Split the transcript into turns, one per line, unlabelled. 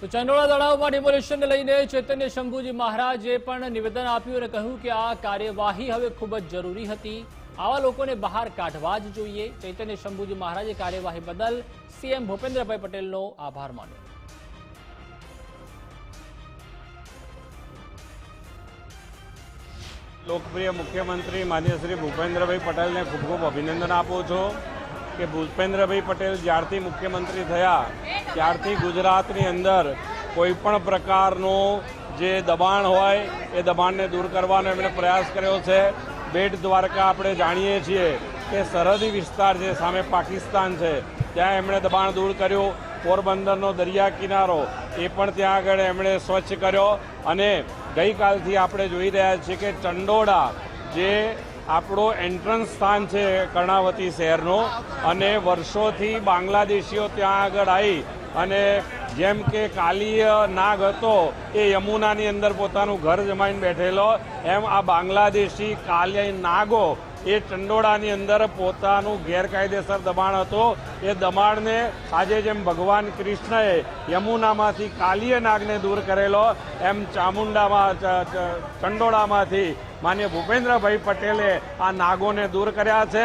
તો ચંડોળા તળાવમાં ડિમોલેશનને લઈને ચૈતન્ય શંભુજી મહારાજે પણ નિવેદન આપ્યું અને કહ્યું કે આ કાર્યવાહી હવે ખૂબ જ જરૂરી હતી. આવા લોકોને બહાર કાઢવા જ જોઈએ. ચૈતન્ય શંભુજી મહારાજે કાર્યવાહી બદલ સીએમ ભૂપેન્દ્રભાઈ પટેલનો આભાર માન્યો.
લોકપ્રિય મુખ્યમંત્રી માન્ય શ્રી ભૂપેન્દ્રભાઈ પટેલને ખૂબ ખૂબ અભિનંદન આપું છું. કે ભૂપેન્દ્રભાઈ પટેલ જ્યારથી મુખ્યમંત્રી થયા, ત્યારથી ગુજરાતની અંદર કોઈ પણ પ્રકારનું જે દબાણ હોય એ દબાણને દૂર કરવાનો એમણે પ્રયાસ કર્યો છે. બેટ દ્વારકા આપણે જાણીએ છીએ કે સરહદી વિસ્તાર છે સામે પાકિસ્તાન છે, ત્યાં એમણે દબાણ દૂર કર્યું. પોરબંદરનો દરિયા કિનારો એ પણ ત્યાં આગળ એમણે સ્વચ્છ કર્યો. અને ગઈકાલથી આપણે જોઈ રહ્યા છીએ કે ચંડોળા જે આપણો એન્ટ્રન્સ સ્થાન છે કર્ણાવતી શહેરનો અને વર્ષોથી બાંગ્લાદેશીઓ ત્યાં આગળ આવી અને જેમ કે કાલીય નાગ હતો, એ યમુનાની અંદર પોતાનું ઘર જમાઈને બેઠેલો. એમ આ બાંગ્લાદેશી કાલીય નાગો એ ચંડોળાની અંદર પોતાનું ગેરકાયદેસર દબાણ હતો. એ દબાણને આજે જેમ ભગવાન કૃષ્ણએ યમુનામાંથી કાલીય નાગને દૂર કરેલો, એમ ચામુંડામાં ચંડોળામાંથી માન્ય ભૂપેન્દ્રભાઈ પટેલે આ નાગોને દૂર કર્યા છે.